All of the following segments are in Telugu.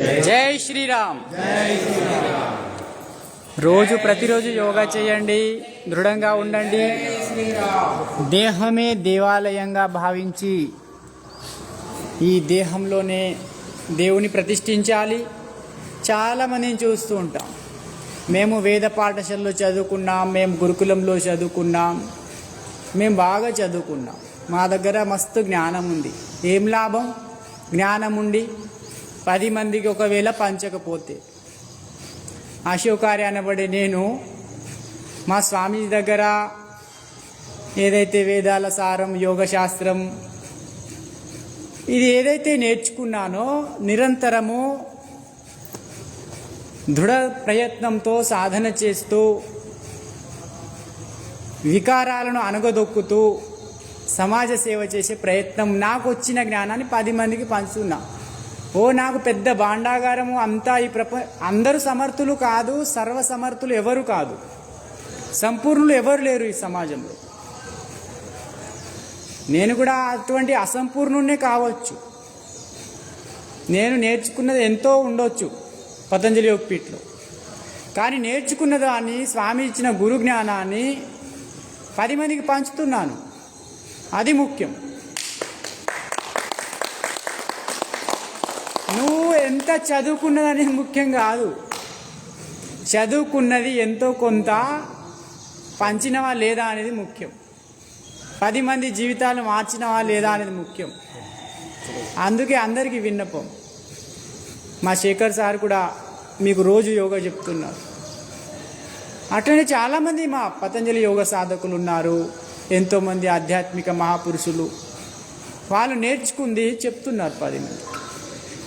జై శ్రీరామ్. రోజు ప్రతిరోజు యోగా చేయండి దృఢంగా ఉండండి. దేహమే దేవాలయంగా భావించి ఈ దేహంలోనే దేవుని ప్రతిష్ఠించాలి. చాలామందిని చూస్తూ ఉంటాం. మేము వేద పాఠశాలలో చదువుకున్నాం మేము గురుకులంలో చదువుకున్నాం మేము బాగా చదువుకున్నాం. మా దగ్గర మస్తు జ్ఞానం ఉంది. ఏం లాభం? జ్ఞానం ఉండి పది మందికి ఒకవేళ పంచకపోతే. అశోకార్య అనబడే నేను మా స్వామి దగ్గర ఏదైతే వేదాల సారం యోగ శాస్త్రం ఇది ఏదైతే నేర్చుకున్నానో నిరంతరము దృఢ ప్రయత్నంతో సాధన చేస్తూ వికారాలను అనగదొక్కుతూ సమాజ సేవ చేసే ప్రయత్నం నాకు వచ్చిన జ్ఞానాన్ని పది మందికి పంచుతున్నా ఓ నాకు పెద్ద భాండాగారము అంతా ఈ ప్రప అందరూ సమర్థులు కాదు సర్వ సమర్థులు ఎవరు కాదు. సంపూర్ణులు ఎవరు లేరు ఈ సమాజంలో. నేను కూడా అటువంటి అసంపూర్ణునే కావచ్చు. నేను నేర్చుకున్నది ఎంతో ఉండొచ్చు పతంజలి యోగపీఠలో కానీ నేర్చుకున్న దాన్ని స్వామి ఇచ్చిన గురు జ్ఞానాన్ని పది మందికి పంచుతున్నాను. అది ముఖ్యం నువ్వు ఎంత చదువుకున్నదని ముఖ్యం కాదు. చదువుకున్నది ఎంతో కొంత పంచినవా లేదా అనేది ముఖ్యం. పది మంది జీవితాలు మార్చినవా లేదా అనేది ముఖ్యం. అందుకే అందరికీ విన్నపం. మా శేఖర్ సార్ కూడా మీకు రోజు యోగా చెప్తున్నారు. అట్లనే చాలామంది మా పతంజలి యోగ సాధకులు ఉన్నారు. ఎంతోమంది ఆధ్యాత్మిక మహాపురుషులు. వాళ్ళు నేర్చుకుంది చెప్తున్నారు పది మంది.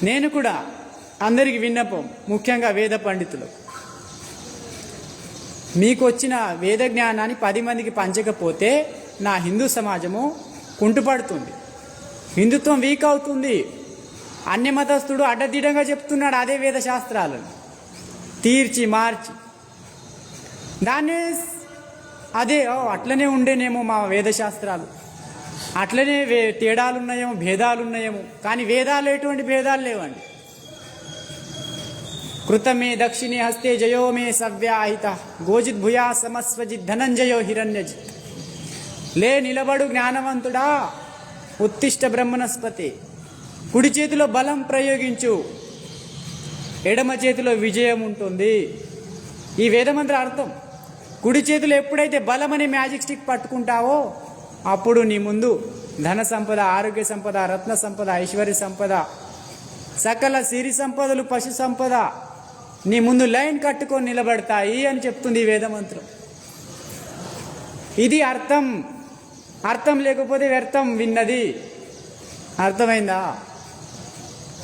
నేను కూడా అందరికి విన్నపం ముఖ్యంగా వేద పండితులకు. మీకు వచ్చిన వేద జ్ఞానాన్ని పది మందికి పంచకపోతే నా హిందూ సమాజము కుంటుపడుతుంది. హిందుత్వం వీక్ అవుతుంది. అన్య మతస్థుడు అడ్డదిడ్డంగా చెప్తున్నాడు అదే వేద శాస్త్రాలను. తీర్చి మార్చి. దాన్ని అదే ఓ అట్లనే ఉండేనేమో మా వేదశాస్త్రాలు అట్లనే వే తేడాలు ఉన్నాయేమో భేదాలు ఉన్నాయేమో కానీ వేదాలు ఎటువంటి భేదాలు లేవండి. కృతమే దక్షిణే హస్తే జయో మే సవ్యాహిత. గోజిత్ భూయా సమస్వజిత్ ధనంజయో హిరణ్యజిత్ లే నిలబడు జ్ఞానవంతుడా ఉత్తిష్ట బ్రహ్మణస్పతి కుడి చేతిలో బలం ప్రయోగించు. ఎడమ చేతిలో విజయం ఉంటుంది. ఈ వేదమంత్ర అర్థం. కుడి చేతిలో ఎప్పుడైతే బలమనే మ్యాజిక్ స్టిక్ పట్టుకుంటావో అప్పుడు నీ ముందు ధన సంపద ఆరోగ్య సంపద రత్న సంపద ఐశ్వర్య సంపద సకల సిరి సంపదలు పశు సంపద నీ ముందు లైన్ కట్టుకొని నిలబడతాయి అని చెప్తుంది ఈ వేదమంత్రం. ఇది అర్థం. అర్థం లేకపోతే వ్యర్థం విన్నది. అర్థమైందా?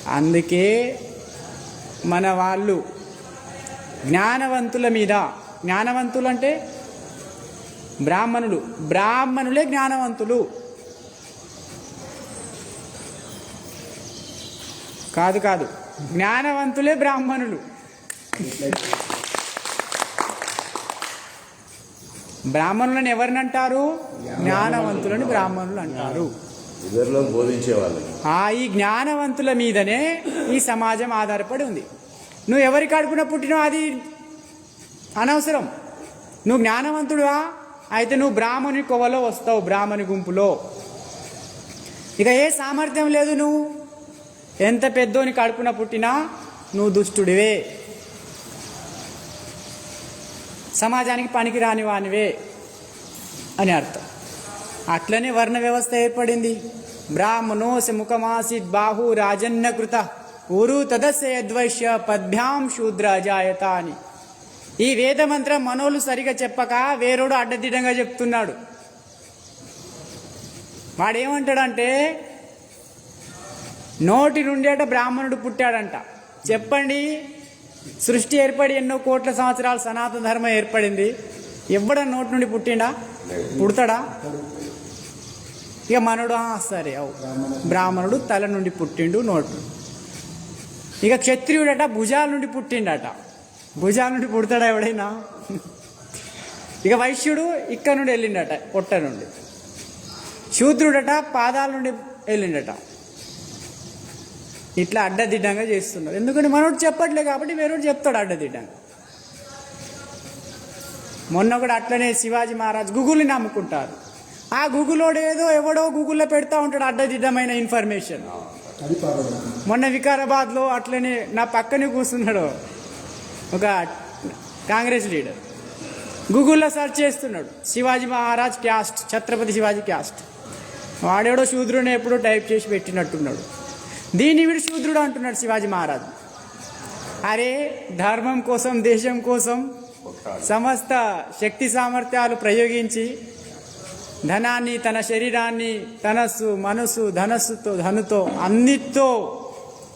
అందుకే మన వాళ్ళు జ్ఞానవంతుల మీద జ్ఞానవంతులు అంటే బ్రాహ్మణులు. బ్రాహ్మణులే జ్ఞానవంతులు. కాదు కాదు జ్ఞానవంతులే బ్రాహ్మణులు. బ్రాహ్మణులను ఎవరిని అంటారు? జ్ఞానవంతులని బ్రాహ్మణులు అంటారు. ఇతరులకు బోధించే వాళ్ళకి ఆ ఈ జ్ఞానవంతుల మీదనే ఈ సమాజం ఆధారపడి ఉంది. నువ్వు ఎవరి కడుపున పుట్టినావు అది అనవసరం. నువ్వు జ్ఞానవంతుడువా? అయితే నువ్వు బ్రాహ్మణి కొవలో వస్తావు బ్రాహ్మణి గుంపులో. ఇక ఏ సామర్థ్యం లేదు నువ్వు? ఎంత పెద్దోని కడుపున పుట్టినా నువ్వు దుష్టుడివే. సమాజానికి పనికి రాని వానివే అని అర్థం. అట్లనే వర్ణ వ్యవస్థ ఏర్పడింది. బ్రాహ్మణోసి ముఖమాసిద్ బాహు రాజన్నకృత ఊరు తదస్య యద్వైశ్య పద్భ్యాం శూద్ర అజాయత అని. ఈ వేదమంత్రం మనోళ్ళు సరిగా చెప్పక వేరోడు అడ్డదిడ్డంగా చెప్తున్నాడు. వాడేమంటాడంటే నోటి నుండేట బ్రాహ్మణుడు పుట్టాడంట. చెప్పండి సృష్టి ఏర్పడి ఎన్నో కోట్ల సంవత్సరాలు సనాతన ధర్మం ఏర్పడింది. ఎవడ నోటి నుండి పుట్టిండా? పుడతాడా? ఇక మనడు "ఆ, సరే అవు. బ్రాహ్మణుడు తల నుండి పుట్టిండు నోటు ఇక క్షత్రియుడట భుజాల నుండి పుట్టిండట. భుజాల నుండి పుడతాడా ఎవడైనా? ఇక వైశ్యుడు ఇక్కడ నుండి వెళ్ళిండట పొట్ట నుండి. శూద్రుడట పాదాల నుండి వెళ్ళిండట. ఇట్లా అడ్డదిడ్డంగా చేస్తున్నారు. ఎందుకంటే మనోడు చెప్పట్లే కాబట్టి వేరేవాడు చెప్తాడు అడ్డదిడ్డంగా. మొన్న కూడా అట్లనే శివాజీ మహారాజ్ గూగుల్ని నమ్ముకుంటారు. ఆ గూగులోడు ఏదో ఎవడో గూగుల్లో పెడతా ఉంటాడు అడ్డదిడ్డమైన ఇన్ఫర్మేషన్. మొన్న వికారాబాద్లో అట్లనే నా పక్కనే కూర్చున్నాడు ఒక కాంగ్రెస్ లీడర్. గూగుల్లో సెర్చ్ చేస్తున్నాడు. Shivaji Maharaj caste Chhatrapati Shivaji caste. వాడేడో శూద్రుని ఎప్పుడో టైప్ చేసి పెట్టినట్టున్నాడు. దీన్ని వీడు శూద్రుడు అంటున్నాడు శివాజీ మహారాజ్. అరే ధర్మం కోసం దేశం కోసం సమస్త శక్తి సామర్థ్యాలు ప్రయోగించి ధనాన్ని తన శరీరాన్ని తనస్సు మనస్సు ధనస్సుతో ధనుతో అన్నిటితో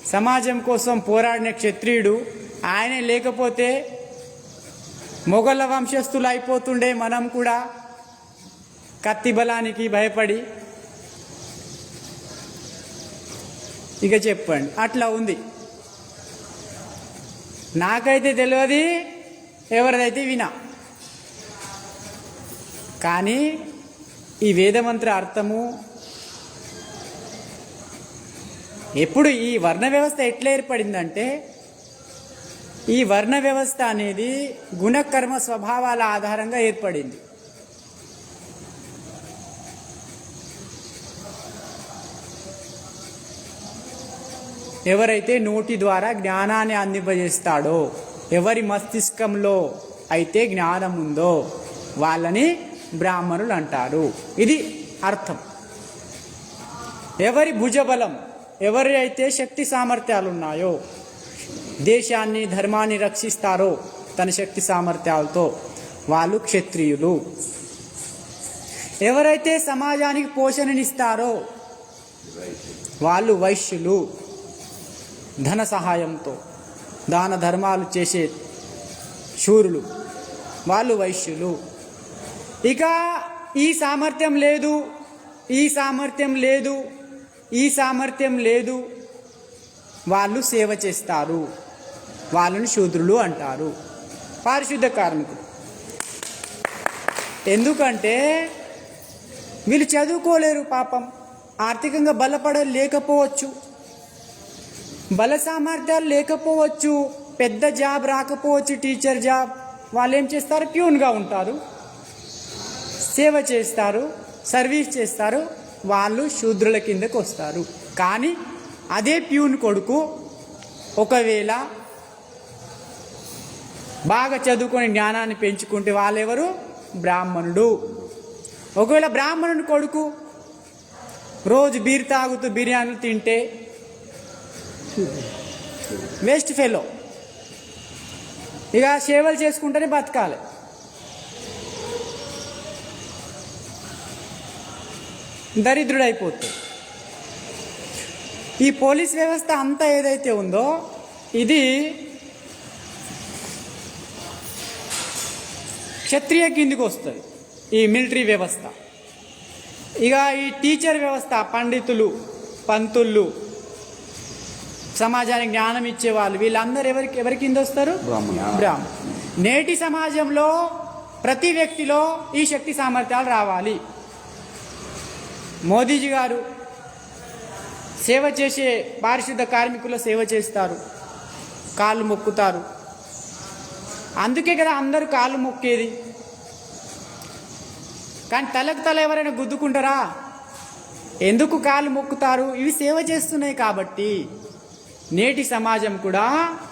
సమాజం కోసం పోరాడిన క్షత్రియుడు. ఆయనే లేకపోతే మొఘల వంశస్థులు అయిపోతుండే మనం కూడా. కత్తి బలానికి భయపడి ఇక చెప్పండి. అట్లా ఉంది. నాకైతే తెలియదు ఎవరిదైతే వినా. కానీ ఈ వేదమంత్ర అర్థము ఎప్పుడు ఈ వర్ణ వ్యవస్థ ఎట్లా ఏర్పడిందంటే ఈ వర్ణ వ్యవస్థ అనేది గుణకర్మ స్వభావాల ఆధారంగా ఏర్పడింది. ఎవరైతే నోటి ద్వారా జ్ఞానాన్ని అందింపజేస్తాడో ఎవరి మస్తిష్కంలో అయితే జ్ఞానం ఉందో వాళ్ళని బ్రాహ్మణులు అంటారు. ఇది అర్థం. ఎవరి భుజబలం ఎవరి అయితే శక్తి సామర్థ్యాలు ఉన్నాయో దేశాన్ని ధర్మాన్ని రక్షిస్తారో తన శక్తి సామర్థ్యాలతో వాళ్ళు క్షత్రియులు. ఎవరైతే సమాజానికి పోషణనిస్తారో వాళ్ళు వైశ్యులు. ధన సహాయంతో దాన ధర్మాలు చేసే శూరులు వాళ్ళు వైశ్యులు. ఇక ఈ సామర్థ్యం లేదు ఈ సామర్థ్యం లేదు ఈ సామర్థ్యం లేదు. వాళ్ళు సేవ చేస్తారు వాళ్ళని శూద్రులు అంటారు. పారిశుద్ధ కార్మికులు. ఎందుకంటే వీళ్ళు చదువుకోలేరు పాపం ఆర్థికంగా బలపడలేకపోవచ్చు బల సామర్థ్యాలు లేకపోవచ్చు పెద్ద జాబ్ రాకపోవచ్చు టీచర్ జాబ్. వాళ్ళు ఏం చేస్తారు? ప్యూన్గా ఉంటారు. సేవ చేస్తారు సర్వీస్ చేస్తారు. వాళ్ళు శూద్రుల కిందకు వస్తారు. కానీ అదే ప్యూన్ కొడుకు ఒకవేళ బాగా చదువుకొని జ్ఞానాన్ని పెంచుకుంటే వాళ్ళెవరు? బ్రాహ్మణుడు. ఒకవేళ బ్రాహ్మణుడు కొడుకు రోజు బీర్ తాగుతూ బిర్యానీలు తింటే వేస్ట్ ఫెలో. ఇక సేవలు చేసుకుంటేనే బతకాలి. దరిద్రుడైపోతుంది ఈ పోలీస్ వ్యవస్థ అంతా ఏదైతే ఉందో ఇది క్షత్రియ కిందికి వస్తుంది ఈ మిలిటరీ వ్యవస్థ. ఇక ఈ టీచర్ వ్యవస్థ పండితులు పంతుళ్ళు సమాజానికి జ్ఞానం ఇచ్చేవాళ్ళు. వీళ్ళందరూ ఎవరికి ఎవరి కింద వస్తారు? బ్రాహ్మణ నేటి సమాజంలో ప్రతి వ్యక్తిలో ఈ శక్తి సామర్థ్యాలు రావాలి. మోదీజీ గారు సేవ చేసే పారిశుద్ధ కార్మికుల సేవ చేస్తారు. కాళ్ళు మొక్కుతారు. అందుకే కదా అందరూ కాళ్ళు మొక్కేది. కానీ తలకు తల ఎవరైనా గుద్దుకుంటారా? ఎందుకు కాళ్ళు మొక్కుతారు? ఇవి సేవ చేస్తున్నాయి కాబట్టి. నేటి సమాజం కూడా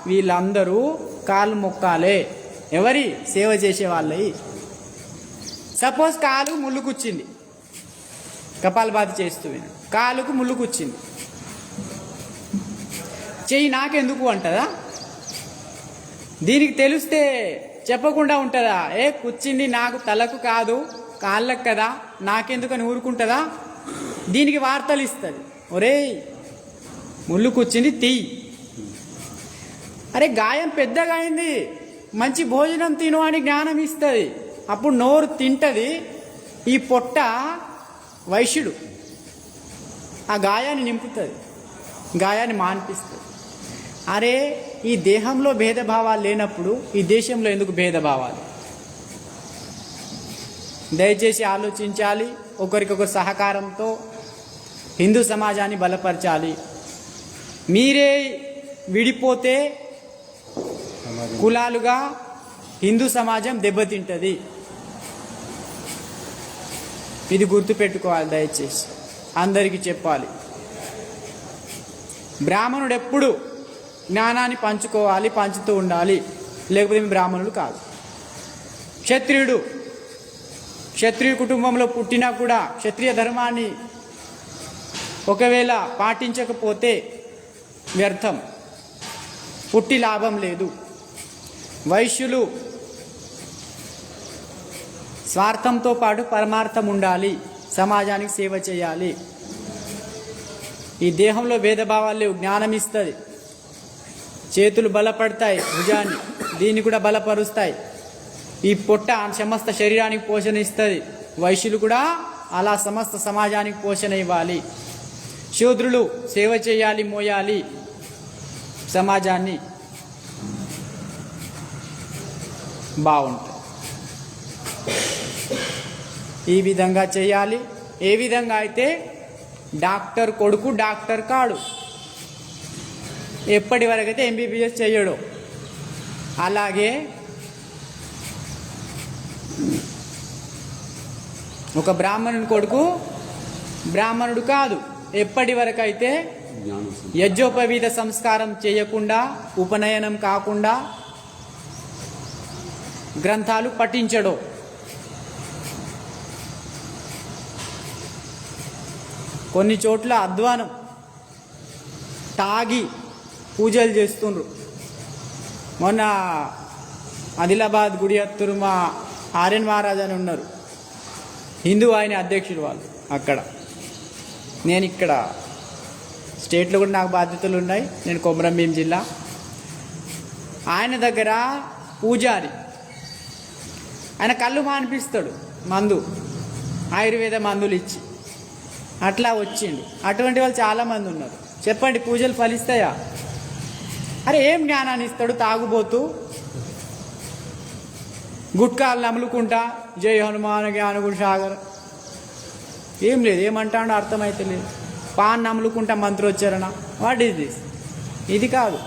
వీళ్ళందరూ కాళ్ళు మొక్కాలే. ఎవరి సేవ చేసే వాళ్ళయి? సపోజ్ కాలు ముళ్ళుకుచ్చింది. కపాలబాతి చేస్తూ కాలుకు ముళ్ళుకుచ్చింది. చెయ్యి నాకెందుకు అంటదా? దీనికి తెలిస్తే చెప్పకుండా ఉంటుందా? ఏ కుచ్చింది నాకు తలకు కాదు కాళ్ళకు కదా నాకెందుకని ఊరుకుంటుందా? దీనికి వార్తలు ఇస్తుంది ఒరేయ్ ముళ్ళు కూర్చింది తీయి. అరే గాయం పెద్దగా అయింది. మంచి భోజనం తిను అని జ్ఞానం ఇస్తుంది. అప్పుడు నోరు తింటది. ఈ పొట్ట వైశ్యుడు. ఆ గాయాన్ని నింపుతుంది. గాయాన్ని మాన్పిస్తుంది. అరే ఈ దేహంలో భేదభావాలు లేనప్పుడు ఈ దేశంలో ఎందుకు భేదభావాలు? దయచేసి ఆలోచించాలి. ఒకరికొకరు సహకారంతో హిందూ సమాజాన్ని బలపరచాలి. మీరే విడిపోతే కులాలుగా హిందూ సమాజం దెబ్బతింటది. ఇది గుర్తుపెట్టుకోవాలి దయచేసి. అందరికీ చెప్పాలి. బ్రాహ్మణుడు ఎప్పుడు జ్ఞానాన్ని పంచుకోవాలి పంచుతూ ఉండాలి. లేకపోతే బ్రాహ్మణుడు కాదు. క్షత్రియుడు క్షత్రియ కుటుంబంలో పుట్టినా కూడా క్షత్రియ ధర్మాన్ని ఒకవేళ పాటించకపోతే వ్యర్థం. పుట్టి లాభం లేదు. వైశ్యులు స్వార్థంతో పాటు పరమార్థం ఉండాలి. సమాజానికి సేవ చేయాలి. ఈ దేహంలో భేదభావాలు లేవు జ్ఞానం ఇస్తుంది చేతులు బలపడతాయి భుజాన్ని. దీన్ని కూడా బలపరుస్తాయి. ఈ పొట్ట సమస్త శరీరానికి పోషణ ఇస్తుంది. వైశ్యులు కూడా అలా సమస్త సమాజానికి పోషణ ఇవ్వాలి. శూద్రులు సేవ చేయాలి మోయాలి సమాజాన్ని. బాగుంటుంది ఈ విధంగా చేయాలి. ఏ విధంగా అయితే డాక్టర్ కొడుకు డాక్టర్ కాడు. ఎప్పటి వరకైతే ఎంబీబీఎస్ చేయడు. అలాగే ఒక బ్రాహ్మణుని కొడుకు బ్రాహ్మణుడు కాదు. ఎప్పటి వరకైతే యజ్జోపవీత సంస్కారం చేయకుండా ఉపనయనం కాకుండా గ్రంథాలు పఠించడు. కొన్ని చోట్ల అధ్వానం తాగి పూజలు చేస్తుండ్రు. మొన్న ఆదిలాబాద్ గుడి అత్తురు మా ఆర్యన్ మహారాజ్ అని ఉన్నారు. హిందూ ఆయన అధ్యక్షుడు వాళ్ళు అక్కడ. నేను ఇక్కడ స్టేట్లో కూడా నాకు బాధ్యతలు ఉన్నాయి. నేను కొమరంభీం జిల్లా. ఆయన దగ్గర పూజారి. ఆయన కళ్ళు మానిపిస్తాడు. మందు. ఆయుర్వేద మందులు ఇచ్చి. అట్లా వచ్చిండు. అటువంటి వాళ్ళు చాలామంది ఉన్నారు. చెప్పండి పూజలు ఫలిస్తాయా? అరే ఏం జ్ఞానాన్ని ఇస్తాడు? తాగుబోతూ. గుట్కాలు నములుకుంటా జై హనుమాన్ జ్ఞానగుణ సాగర్. ఏం లేదు ఏమంటాడో అర్థమైతే లేదు పాన్ నములుకుంటా మంత్రోచ్చారణ. వాట్ ఈస్ దిస్ ఇది కాదు.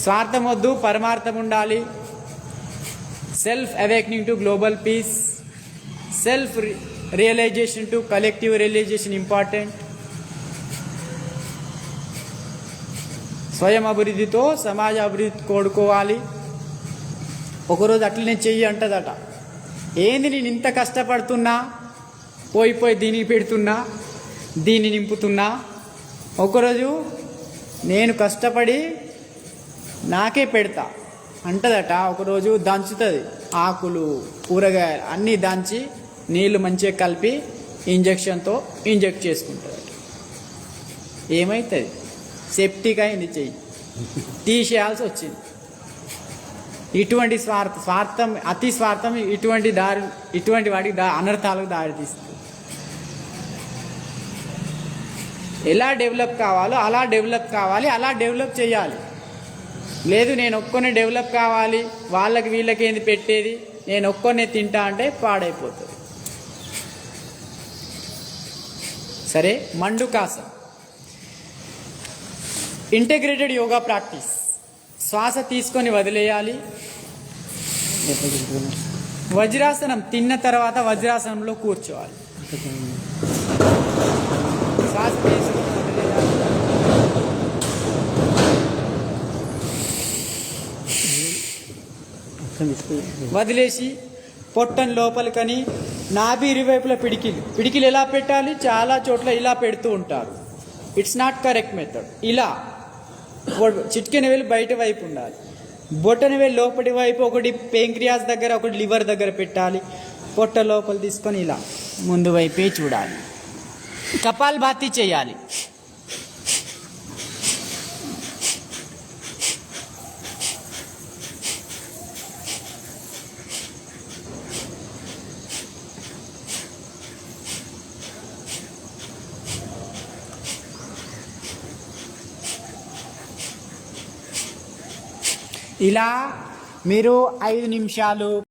స్వార్థం వద్దు పరమార్థం ఉండాలి. Self awakening to global peace self realisation to collective realisation important స్వయం అభివృద్ధితో సమాజ అభివృద్ధి కోడుకోవాలి. ఒకరోజు అట్లనే చెయ్యి అంటదట. ఏంది నేను ఇంత కష్టపడుతున్నా? పోయి పోయి దీనికి పెడుతున్నా దీన్ని నింపుతున్నా. ఒకరోజు నేను కష్టపడి నాకే పెడతా. అంటదట ఒకరోజు దంచుతుంది. ఆకులు కూరగాయలు అన్నీ దంచి నీళ్ళు మంచిగా కలిపి ఇంజెక్షన్తో ఇంజెక్ట్ చేసుకుంటుంది. ఏమవుతుంది సెప్టిక్ అయింది చెయ్యి. తీసేయాల్సి వచ్చింది. ఇటువంటి స్వార్థ స్వార్థం అతి స్వార్థం ఇటువంటి దారి ఇటువంటి వాటికి దా అనర్థాలకు దారి తీస్తుంది ఎలా డెవలప్ కావాలో అలా డెవలప్ కావాలి అలా డెవలప్ చేయాలి. లేదు నేను ఒక్కొనే డెవలప్ కావాలి వాళ్ళకి వీళ్ళకి ఏంది పెట్టేది నేను ఒక్కొనే తింటా అంటే పాడైపోతుంది. సరే మండుకాసం ఇంటిగ్రేటెడ్ యోగా ప్రాక్టీస్ శ్వాస తీసుకొని వదిలేయాలి. వజ్రాసనం తిన్న తర్వాత వజ్రాసనంలో కూర్చోవాలి శ్వాస తీసుకొని వదిలేయాలి వదిలేసి పొట్టని లోపలికని నాభి ఇరువైపుల పిడికిలు. పిడికిలు ఎలా పెట్టాలి? చాలా చోట్ల ఇలా పెడుతూ ఉంటారు. ఇట్స్ నాట్ కరెక్ట్ మెథడ్ ఇలా. చిట్కెన వేలు బయట వైపు ఉండాలి. బొట్టన వేలు లోపటి వైపు ఒకటి పేంక్రియాస్ దగ్గర ఒకటి లివర్ దగ్గర పెట్టాలి. పొట్ట లోపల తీసుకొని ఇలా ముందు వైపే చూడాలి. కపాల్ భాతి చేయాలి. ఇలా మీరు ఐదు నిమిషాలు